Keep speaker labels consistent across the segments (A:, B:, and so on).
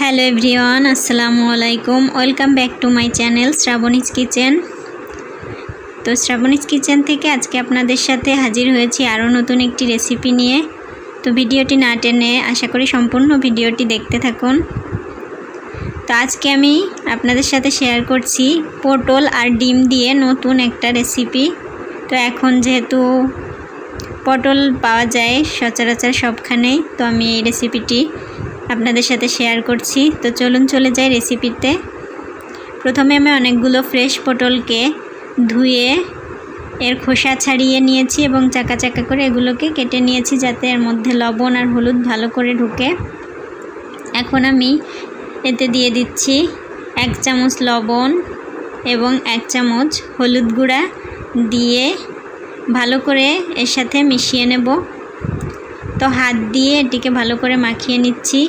A: Hello everyone, আসসালামু আলাইকুম। Welcome back to my channel Shrabani's kitchen. তো শ্রাবণীজ কিচেন থেকে আজকে আপনাদের সাথে হাজির হয়েছি আরও নতুন একটি রেসিপি নিয়ে। তো ভিডিওটি না টেনে আশা করি সম্পূর্ণ ভিডিওটি দেখতে থাকুন। তো আজকে আমি আপনাদের সাথে শেয়ার করছি পটল আর ডিম দিয়ে নতুন একটা রেসিপি। তো এখন যেহেতু পটল পাওয়া যায় সচরাচর সবখানেই, তো আমি এই রেসিপিটি আপনাদের সাথে শেয়ার করছি। তো চলুন চলে যাই রেসিপিতে প্রথমে আমি অনেকগুলো ফ্রেশ পটলকে ধুয়ে, এর খোসা ছাড়িয়ে নিয়েছি এবং চাকা চাকা করে এগুলোকে কেটে নিয়েছি যাতে এর মধ্যে লবণ আর হলুদ ভালো করে ঢুকে। এখন আমি এতে দিয়ে দিচ্ছি এক চামচ লবণ এবং এক চামচ হলুদ গুঁড়া দিয়ে ভালো করে এর সাথে মিশিয়ে নেব। তো হাত দিয়ে এটিকে ভালো করে মাখিয়ে নিচ্ছি।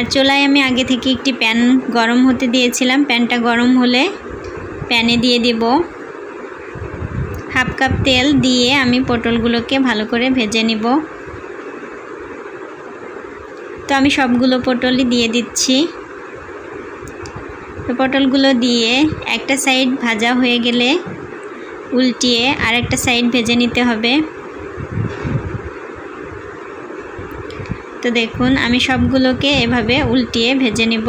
A: আর চোলায় আমি আগে থেকে একটি প্যান গরম হতে দিয়েছিলাম। প্যানটা গরম হলে প্যানে দিয়ে দেব হাফ কাপ তেল দিয়ে আমি পটলগুলোকে ভালো করে ভেজে নিব। তো আমি সবগুলো পটলই দিয়ে দিচ্ছি। তো পটলগুলো দিয়ে একটা সাইড ভাজা হয়ে গেলে উল্টিয়ে আর একটা সাইড ভেজে নিতে হবে। তো দেখুন, আমি সবগুলোকে এভাবে উল্টিয়ে ভেজে নিব।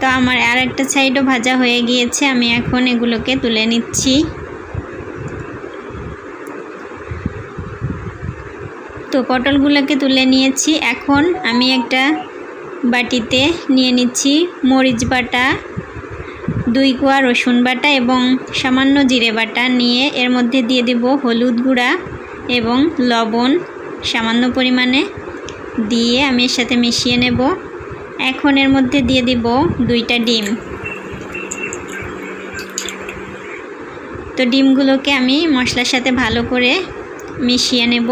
A: তো আমার আর একটা সাইডও ভাজা হয়ে গিয়েছে, আমি এখন এগুলোকে তুলে নিচ্ছি। তো পটলগুলোকে তুলে নিয়েছি, এখন আমি একটা বাটিতে নিয়ে নিচ্ছি মরিচ বাটা। দুই কোয়া রসুন বাটা এবং সামান্য জিরে বাটা নিয়ে এর মধ্যে দিয়ে দেব হলুদ গুঁড়া এবং লবণ সামান্য পরিমাণে। দিয়ে আমি এর সাথে মিশিয়ে নেব। এখন এর মধ্যে দিয়ে দিব দুইটা ডিম। তো ডিমগুলোকে আমি মশলার সাথে ভালো করে মিশিয়ে নেব।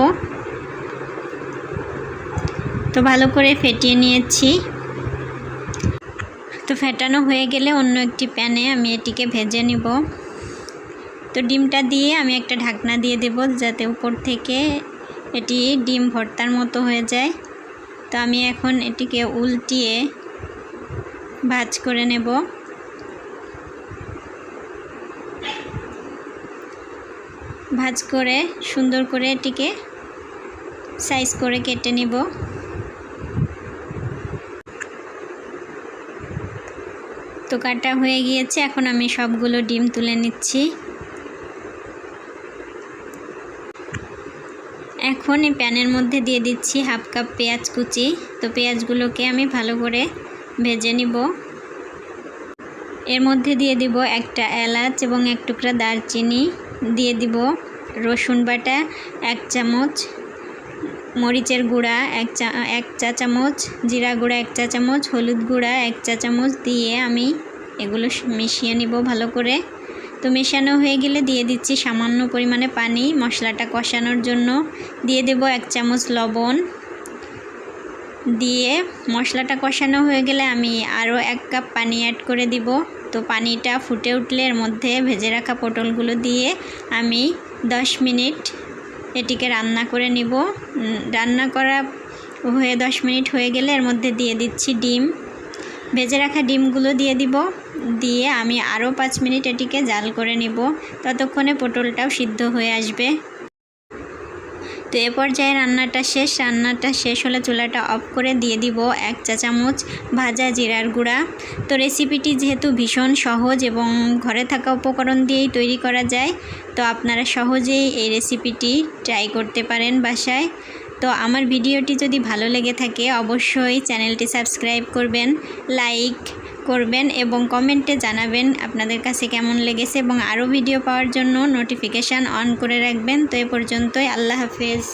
A: তো ভালো করে ফেটিয়ে নিয়েছি। তো ফেটানো হয়ে গেলে অন্য একটি প্যানে আমি এটিকে ভেজে নিব। তো ডিমটা দিয়ে আমি একটা ঢাকনা দিয়ে দেব যাতে উপর থেকে এটি ডিম ভর্তার মতো হয়ে যায়। তো আমি এখন এটিকে উল্টিয়ে ভাজ করে নেব। ভাজ করে সুন্দর করে এটিকে সাইজ করে কেটে নিব। তো কাটা হয়ে গিয়েছে। এখন আমি সবগুলো ডিম তুলে নিচ্ছি। এখন এই প্যানের মধ্যে দিয়ে দিচ্ছি হাফ কাপ পেঁয়াজ কুচি। তো পেঁয়াজগুলোকে আমি ভালো করে ভেজে নিব। এর মধ্যে দিয়ে দিব একটা এলাচ এবং এক টুকরা দারচিনি। দিয়ে দিব রসুন বাটা, এক চামচ মরিচের গুঁড়া এক চা এক চা চামচ, জিরা গুঁড়া এক চা চামচ, হলুদ গুঁড়া এক চা চামচ দিয়ে আমি এগুলো মিশিয়ে নিব ভালো করে। তো মেশানো হয়ে গেলে দিয়ে দিচ্ছি সামান্য পরিমাণে পানি, মশলাটা কষানোর জন্য। দিয়ে দেব এক চামচ লবণ। দিয়ে মশলাটা কষানো হয়ে গেলে আমি আরও এক কাপ পানি অ্যাড করে দিব। তো পানিটা ফুটে উঠলে এর মধ্যে ভেজে রাখা পটলগুলো দিয়ে আমি দশ মিনিট এটিকে রান্না করে নিব। রান্না করা হয়ে দশ মিনিট হয়ে গেলে এর মধ্যে দিয়ে দিচ্ছি ডিম। ভেজে রাখা ডিমগুলো দিয়ে দিব। দিয়ে আমি আরও পাঁচ মিনিট এটিকে জাল করে নিব। ততক্ষণে পটলটাও সিদ্ধ হয়ে আসবে। তো এ পর্যায়ে রান্নাটা শেষ রান্নাটা শেষ হলে চুলাটা অফ করে দিয়ে দিব এক চা চামচ ভাজা জিরার গুঁড়া। তো রেসিপিটি যেহেতু ভীষণ সহজ এবং ঘরে থাকা উপকরণ দিয়েই তৈরি করা যায়, তো আপনারা সহজেই এই রেসিপিটি ট্রাই করতে পারেন বাসায়। তো আমার ভিডিওটি যদি ভালো লেগে থাকে, অবশ্যই চ্যানেলটি সাবস্ক্রাইব করবেন, লাইক করবেন এবং কমেন্টে জানাবেন আপনাদের কাছে কেমন লেগেছে এবং আরও ভিডিও পাওয়ার জন্য নোটিফিকেশান অন করে রাখবেন। তো এ পর্যন্তই, আল্লাহ হাফেজ।